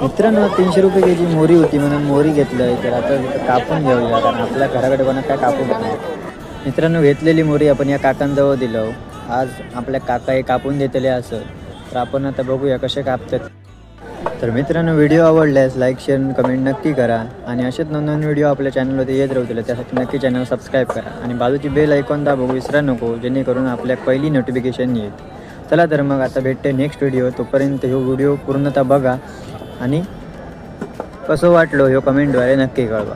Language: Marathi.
मित्रांनो तीनशे रुपये के जी मोरी होती म्हणून मोरी घेतलं तर आता कापून घेऊया कारण आपल्या घराकडे पण काय कापून घेत नाही मित्रांनो घेतलेली मोरी आपण या काकांजवळ दिलं. आज आपल्या काका हे कापून देतले असं. तर आपण आता बघूया कसे कापतात. तर मित्रांनो व्हिडिओ आवडल्यास लाईक शेअर कमेंट नक्की करा. आणि असेच नवीन व्हिडिओ आपल्या चॅनलवरती येत राहतील त्यासाठी नक्की चॅनल सबस्क्राईब करा. आणि बाजूची बेल ऐकून दाबू विसरा नको जेणेकरून आपल्या पहिली नोटिफिकेशन येईल. चला तर मग आता भेटते नेक्स्ट व्हिडिओ तोपर्यंत ह्यो व्हिडिओ पूर्णतः बघा. आणि कसं वाटलं ह्यो कमेंटद्वारे नक्की कळवा.